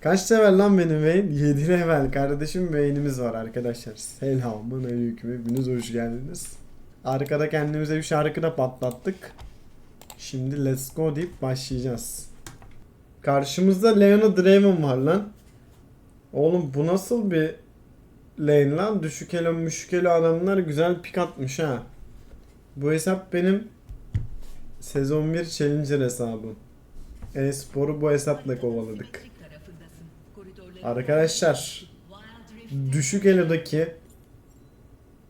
Kaç level lan benim Vayne? 7 level. Kardeşim Vayne'imiz var arkadaşlar. Selamun aleyküm. Hepiniz hoş geldiniz. Arkada kendimize bir şarkı da patlattık. Şimdi let's go deyip başlayacağız. Karşımızda Leona Draven var lan. Oğlum bu nasıl bir lane lan? Düşük elo müşük elo adamlar güzel pik atmış ha. Bu hesap benim sezon 1 Challenger hesabım. E-sporu bu hesapla kovaladık. Arkadaşlar düşük elodaki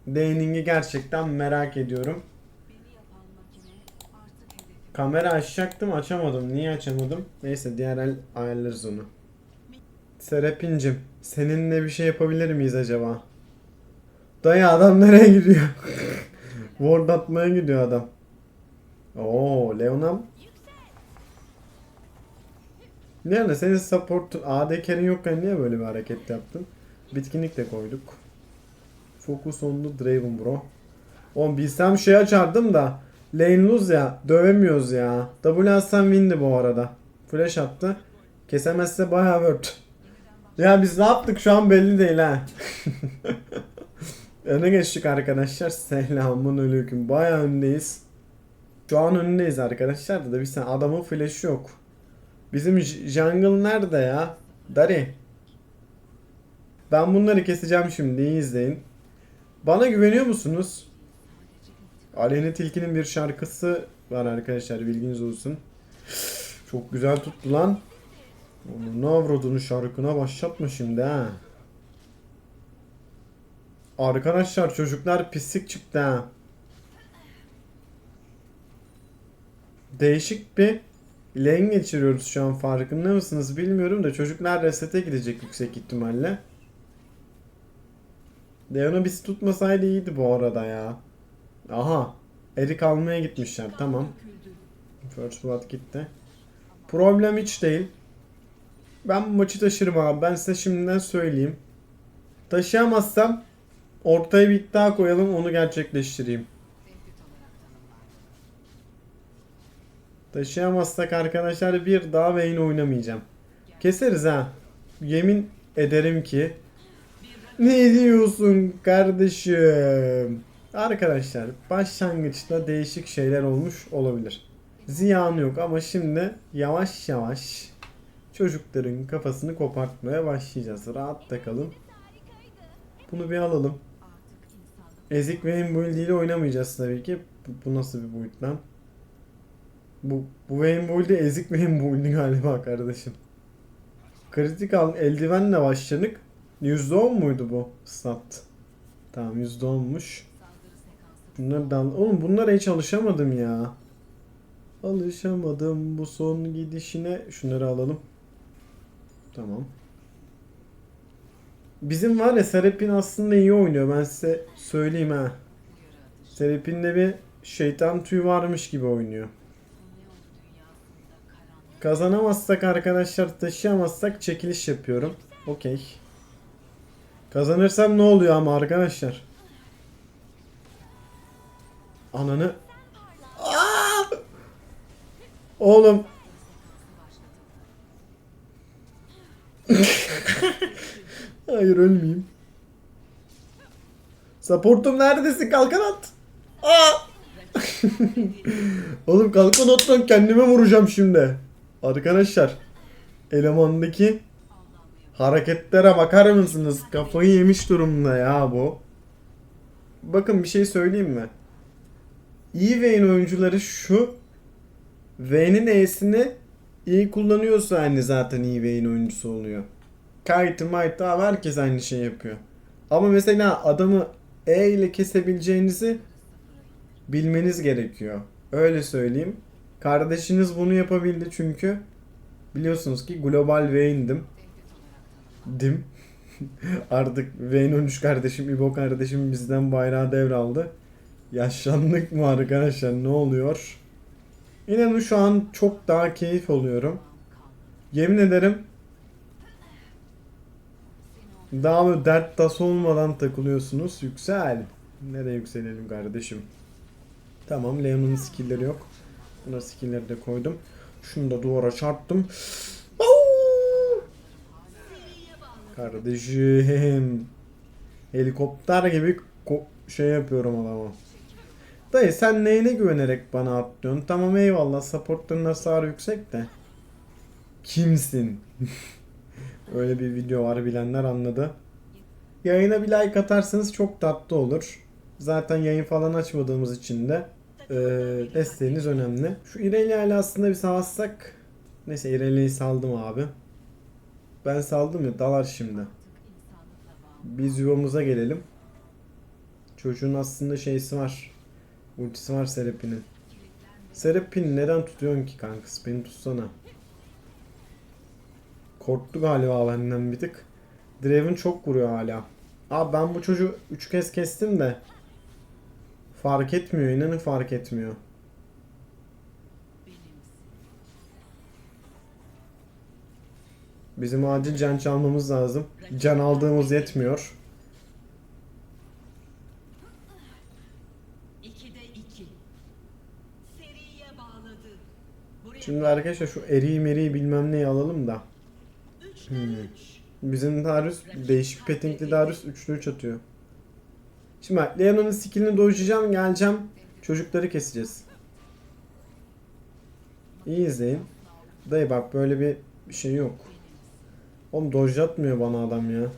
laning'i gerçekten merak ediyorum. Kamera açacaktım açamadım. Niye açamadım? Neyse diğer el ayarlarız onu. Serap'incim seninle bir şey yapabilir miyiz acaba? Dayı adam nereye gidiyor? Ward atmaya gidiyor adam. Oo Leonam. Nerede senin support'un AD carry'in yokken niye böyle bir hareket yaptın? Bitkinlik de koyduk. Focus on the Draven bro. Oğlum bilsem şey açardım da lane lose ya dövemiyoruz ya. W atsam win'di bu arada. Flash attı. Kesemezse bayağı word. Ya biz ne yaptık şu an belli değil ha. Öne geçtik arkadaşlar. Selamun aleyküm. Bayağı öndeyiz. Şu an önündeyiz arkadaşlar da bir sen adamın flash'ı yok. Bizim jungle nerede ya? Dari. Ben bunları keseceğim şimdi. iyi izleyin. Bana güveniyor musunuz? Aleyna Tilki'nin bir şarkısı var arkadaşlar bilginiz olsun. Çok güzel tuttu lan. Onun avradını şarkına başlatma şimdi ha. Arkadaşlar çocuklar pislik çıktı ha. Değişik bir lane geçiriyoruz şu an farkında mısınız bilmiyorum da çocuklar resete gidecek yüksek ihtimalle. Leona biz tutmasaydı iyiydi bu arada ya. Aha. Erik almaya gitmişler tamam. First blood gitti. Problem hiç değil. Ben bu maçı taşırım abi. Ben size şimdiden söyleyeyim. Taşıyamazsam ortaya bir iddia koyalım onu gerçekleştireyim. Taşıyamazsak arkadaşlar bir daha Vayne oynamayacağım. Keseriz ha. Yemin ederim ki. Ne diyorsun kardeşim? Arkadaşlar başlangıçta değişik şeyler olmuş olabilir. Ziyanı yok ama şimdi yavaş yavaş çocukların kafasını kopartmaya başlayacağız. Rahat da kalın. Bunu bir alalım. Ezik Vayne build ile oynamayacağız tabii ki. Bu nasıl bir boyut lan? Bu, bu build'i ezik build'i galiba kardeşim. Kritik al eldivenle başladık. %10 muydu bu stat? Tamam %10'muş. Bunlar da Oğlum bunlara hiç alışamadım ya. Alışamadım bu son gidişine. Şunları alalım. Tamam. Bizim var ya Serapin aslında iyi oynuyor. Ben size söyleyeyim ha. Serapin'de bir şeytan tüy varmış gibi oynuyor. Kazanamazsak arkadaşlar taşıyamazsak çekiliş yapıyorum. Okey. Kazanırsam ne oluyor ama arkadaşlar? Ananı. Aa! Oğlum. Hayır ölmeyeyim. Supportum neredesin kalkan at. Aa! Oğlum kalkan atlan kendime vuracağım şimdi. Arkadaşlar elemandaki hareketlere bakar mısınız? Kafayı yemiş durumda ya bu. Bakın bir şey söyleyeyim mi? İyi Vayne oyuncuları şu Vayne'in E'sini iyi kullanıyorsa hani zaten iyi Vayne oyuncusu oluyor. Kite, Might abi herkes aynı şey yapıyor. Ama mesela adamı E ile kesebileceğinizi bilmeniz gerekiyor. Öyle söyleyeyim. Kardeşiniz bunu yapabildi çünkü biliyorsunuz ki Global Vayne'dim. Dim. Artık Vayne 13 kardeşim, İbo kardeşim bizden bayrağı devraldı. Yaşlandık mı arkadaşlar ne oluyor? İnanın şu an çok daha keyif alıyorum. Yemin ederim daha böyle dert tas olmadan takılıyorsunuz. Yüksel. Nereye yükselelim kardeşim? Tamam Leon'un skill'leri yok. Buna skill'leri de koydum. Şunu da duvara çarptım. Kardeşim. Helikopter gibi şey yapıyorum adama. Dayı sen neyine güvenerek bana atlıyorsun? Tamam eyvallah supportların hasarı yüksek de. Kimsin? Öyle bir video var bilenler anladı. Yayına bir like atarsanız çok tatlı olur. Zaten yayın falan açmadığımız için de e, desteğiniz önemli. Şu İrelia ile aslında bir savaşsak. Neyse İrelia'yı saldım abi. Ben saldım ya dalar şimdi. Biz yuvamıza gelelim. Çocuğun aslında şeysi var. Ultisi var Serapin'in. Serapin neden tutuyorsun ki kankas? Beni tutsana. Korktu galiba benden bir tık. Draven çok vuruyor hala. Abi ben bu çocuğu 3 kez kestim de fark etmiyor. inanın fark etmiyor. Bizim acil can çalmamız lazım. Can aldığımız yetmiyor. 2'de 2. Seriye bağladı. Buraya Şimdi arkadaşlar şu eriği meriği bilmem neyi alalım da. 3'de 3. Bizim Darius değişik pettingli Darius 3'lü 3 atıyor. Şimdi bak Leona'nın skillini dojlayacağım geleceğim. Çocukları keseceğiz. İyi izleyin. Dayı bak böyle bir bir şey yok. Oğlum dojlatmıyor bana adam ya.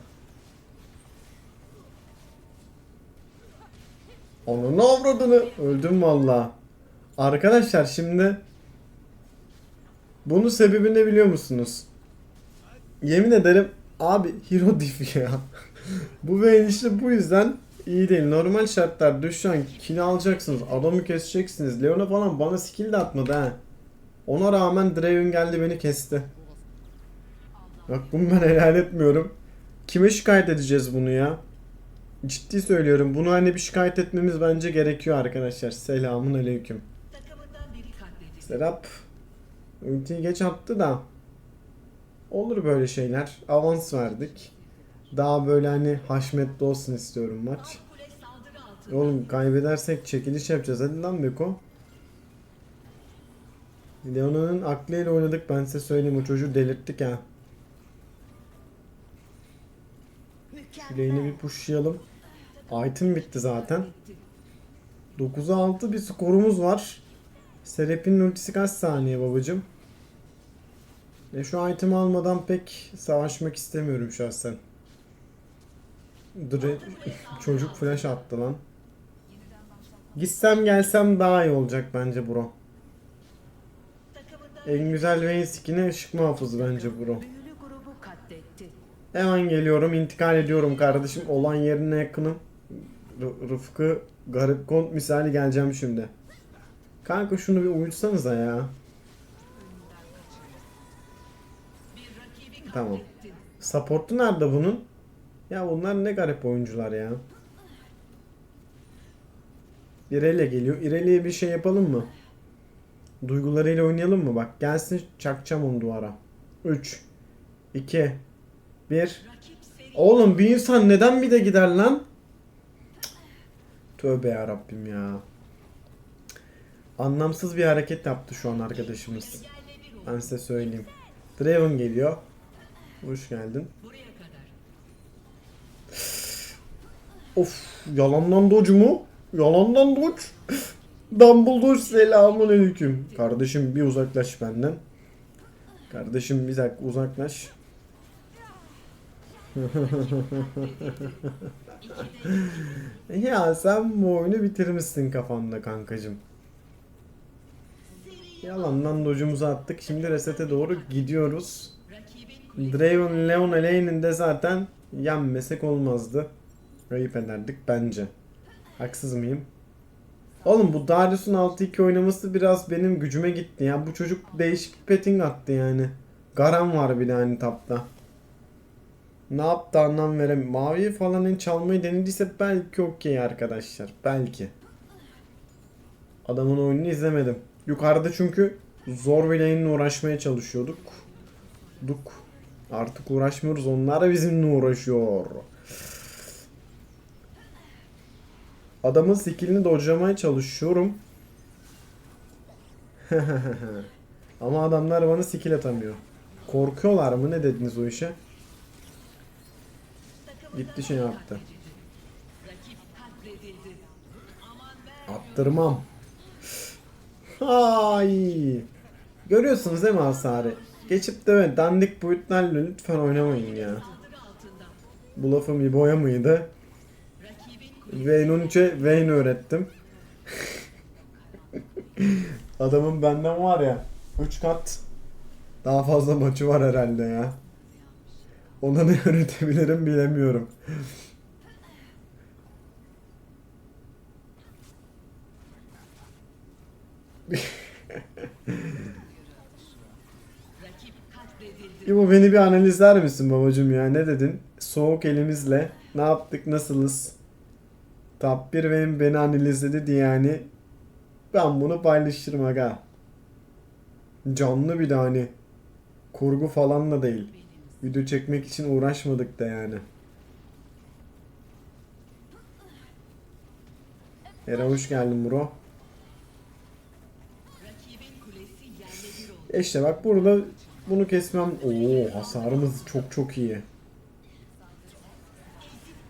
Onu ne avradını öldüm valla. Arkadaşlar şimdi bunun sebebi ne biliyor musunuz? Yemin ederim abi hero diff ya. bu işte bu yüzden iyi değil. Normal şartlarda an kill alacaksınız. Adamı keseceksiniz. Leona falan bana skill de atmadı ha. Ona rağmen Draven geldi beni kesti. Bak bunu ben helal etmiyorum. Kime şikayet edeceğiz bunu ya? Ciddi söylüyorum. Bunu hani bir şikayet etmemiz bence gerekiyor arkadaşlar. Selamun aleyküm. Serap ultiyi geç attı da olur böyle şeyler. Avans verdik. Daha böyle hani haşmetli olsun istiyorum maç. Altında. Oğlum kaybedersek çekiliş yapacağız. Hadi lan Beko. Leona'nın aklıyla oynadık ben size söyleyeyim. O çocuğu delirttik ha. Lane'i bir pushlayalım. Item bitti zaten. 9'a 6 bir skorumuz var. Serap'in ultisi kaç saniye babacım? E şu item almadan pek savaşmak istemiyorum şahsen. Dre çocuk flash attı lan. Gitsem gelsem daha iyi olacak bence bro. En güzel Vayne skin'i ışık muhafızı bence bro. Hemen geliyorum intikal ediyorum kardeşim. Olan yerine yakınım. R- Rıfkı garip kont misali geleceğim şimdi. Kanka şunu bir uyutsanıza ya. Tamam. Support'u nerede bunun? Ya bunlar ne garip oyuncular ya. İrelia geliyor. İrelia'ya bir şey yapalım mı? Duygularıyla oynayalım mı? Bak gelsin çakacağım onu duvara. 3 2 1 Rakip seri Oğlum bir insan neden bir de gider lan? Tövbe ya Rabbim ya. Anlamsız bir hareket yaptı şu an arkadaşımız. Ben size söyleyeyim. Draven geliyor. Hoş geldin. Of yalandan doç mu? Yalandan doç. Dumbledore selamun aleyküm. Kardeşim bir uzaklaş benden. Kardeşim bir dakika uzaklaş. ya sen bu oyunu bitirmişsin kafanda kankacım. Yalandan dojumuzu attık. Şimdi resete doğru gidiyoruz. Draven Leon Elaine'in de zaten yenmesek olmazdı. Ayıp ederdik bence. Haksız mıyım? Oğlum bu Darius'un 6-2 oynaması biraz benim gücüme gitti ya. Bu çocuk değişik bir petting attı yani. Garam var bir de hani tapta. Ne yaptı anlam verem. Maviyi falan en çalmayı denediyse belki okey arkadaşlar. Belki. Adamın oyununu izlemedim. Yukarıda çünkü zor lane'le uğraşmaya çalışıyorduk. Duk. Artık uğraşmıyoruz. Onlar bizimle uğraşıyor. Adamın skillini dodge'lamaya çalışıyorum. Ama adamlar bana skill atamıyor. Korkuyorlar mı? Ne dediniz o işe? gitti şey yaptı. Attırmam. Ay. Görüyorsunuz değil mi hasarı? Geçip de dandik boyutlarla lütfen oynamayın ya. Bu lafım İbo'ya mıydı? Vayne 13'e Vayne öğrettim. Adamın benden var ya 3 kat daha fazla maçı var herhalde ya. Ona ne öğretebilirim bilemiyorum. İbo beni bir analizler misin babacım ya ne dedin? Soğuk elimizle ne yaptık nasılız? Top 1 benim beni analizledi diye yani ben bunu paylaşırım aga. Canlı bir de hani kurgu falan da değil. Video çekmek için uğraşmadık da yani. Era hoş geldin bro. E İşte bak burada bunu kesmem. Oo hasarımız çok çok iyi.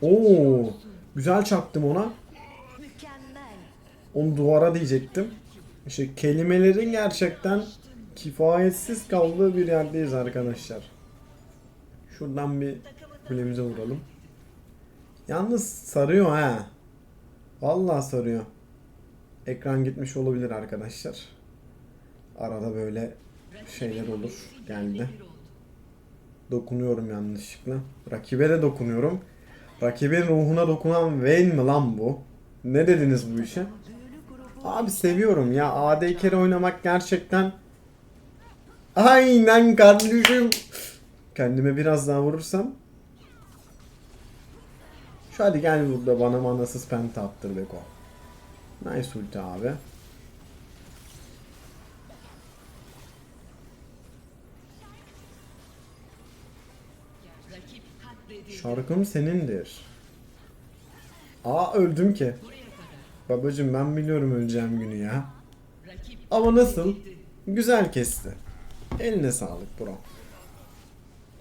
Oo güzel çaktım ona. Onu duvara diyecektim. İşte kelimelerin gerçekten kifayetsiz kaldığı bir yerdeyiz arkadaşlar. Şuradan bir kulemize vuralım. Yalnız sarıyor ha. Vallahi sarıyor. Ekran gitmiş olabilir arkadaşlar. Arada böyle şeyler olur. Geldi. Dokunuyorum yanlışlıkla. Rakibe de dokunuyorum. Rakibin ruhuna dokunan Vayne mi lan bu? Ne dediniz bu işe? Abi seviyorum ya. AD carry oynamak gerçekten Aynen kardeşim. Kendime biraz daha vurursam Şu hadi gel burada bana manasız penta attır Beko. Nice ulti abi. Şarkım senindir. Aa öldüm ki. Babacım ben biliyorum öleceğim günü ya. Ama nasıl? Güzel kesti. Eline sağlık bro.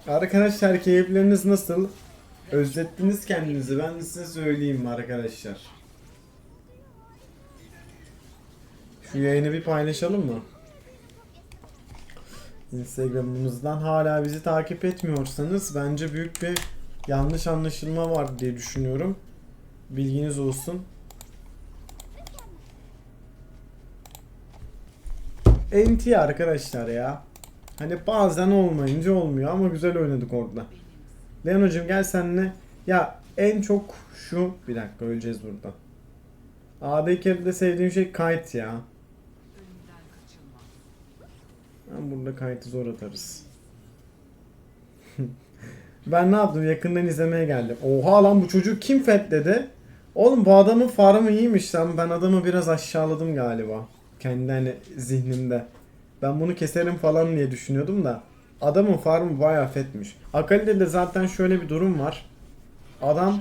Arkadaşlar keyifleriniz nasıl? Özlettiniz kendinizi. Ben de size söyleyeyim arkadaşlar. Şu yayını bir paylaşalım mı? Instagram'ımızdan hala bizi takip etmiyorsanız bence büyük bir yanlış anlaşılma var diye düşünüyorum. Bilginiz olsun. NT arkadaşlar ya. Hani bazen olmayınca olmuyor ama güzel oynadık orada. Leon'cum gel senle. Ya en çok şu... Bir dakika öleceğiz burada. AD carry'de sevdiğim şey kite ya. Ben burada kite'ı zor atarız. ben ne yaptım? Yakından izlemeye geldim. Oha lan bu çocuk kim fetledi? Oğlum bu adamın farmı iyiymiş lan. Ben adamı biraz aşağıladım galiba. Kendi hani zihnimde. Ben bunu keserim falan diye düşünüyordum da. Adamın farmı bayağı fetmiş. Akali'de de zaten şöyle bir durum var. Adam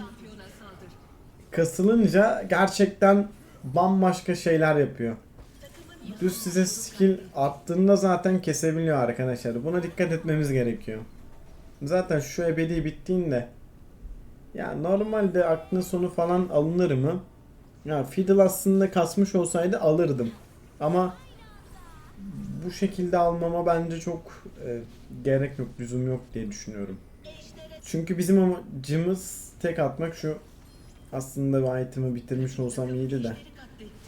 kasılınca gerçekten bambaşka şeyler yapıyor. Düz size skill attığında zaten kesebiliyor arkadaşlar. Buna dikkat etmemiz gerekiyor. Zaten şu ebedi bittiğinde ya normalde aklın sonu falan alınır mı? Ya Fiddle aslında kasmış olsaydı alırdım. Ama bu şekilde almama bence çok e, gerek yok, lüzum yok diye düşünüyorum. Çünkü bizim amacımız tek atmak şu aslında bu item'ı bitirmiş olsam iyiydi de.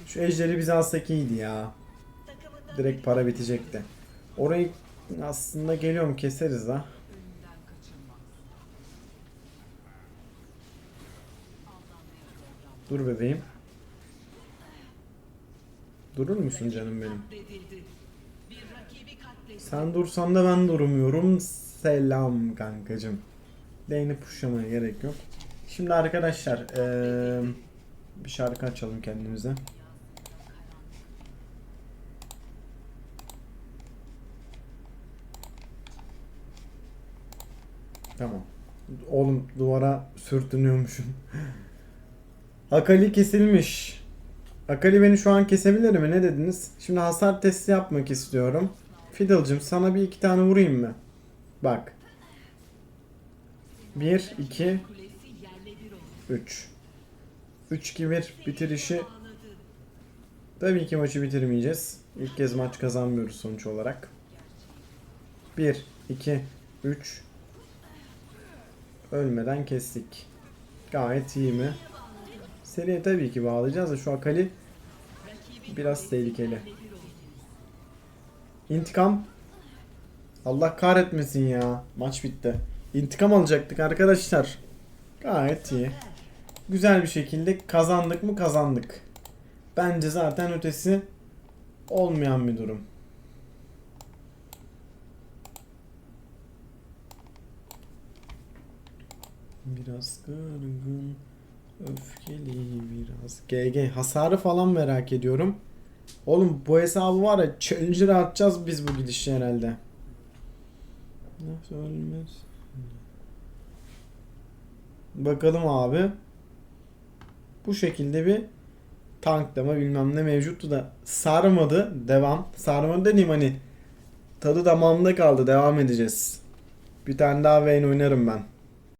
Şu ejderi bize alsak iyiydi ya. Direkt para bitecekti. Orayı aslında geliyorum keseriz ha. Dur bebeğim. Durur musun canım benim? Sen dursan da ben durmuyorum. Selam kankacım. Lane'i pushlamaya gerek yok. Şimdi arkadaşlar eee, bir şarkı açalım kendimize. Tamam. Oğlum duvara sürtünüyormuşum. Akali kesilmiş. Akali beni şu an kesebilir mi? Ne dediniz? Şimdi hasar testi yapmak istiyorum. Fiddle'cım sana bir iki tane vurayım mı? Bak. Bir, iki, Kulesi yerle 3. 3-2-1 bitirişi Tabii ki maçı bitirmeyeceğiz. İlk kez maç kazanmıyoruz sonuç olarak. 1, 2, 3. Ölmeden kestik. Gayet iyi mi? Seriye tabii ki bağlayacağız da şu Akali biraz tehlikeli. İntikam. Allah kahretmesin ya. Maç bitti. İntikam alacaktık arkadaşlar. Gayet iyi. Güzel bir şekilde kazandık mı kazandık. Bence zaten ötesi olmayan bir durum. Biraz kırgın, öfkeli biraz. GG hasarı falan merak ediyorum. Oğlum bu hesabı var ya Challenger'a atacağız biz bu gidişle herhalde. Nasıl ölmez? Bakalım abi. Bu şekilde bir tanklama bilmem ne mevcuttu da sarmadı. Devam. Sarmadı dediğim hani tadı damağımda kaldı. Devam edeceğiz. Bir tane daha Vayne oynarım ben.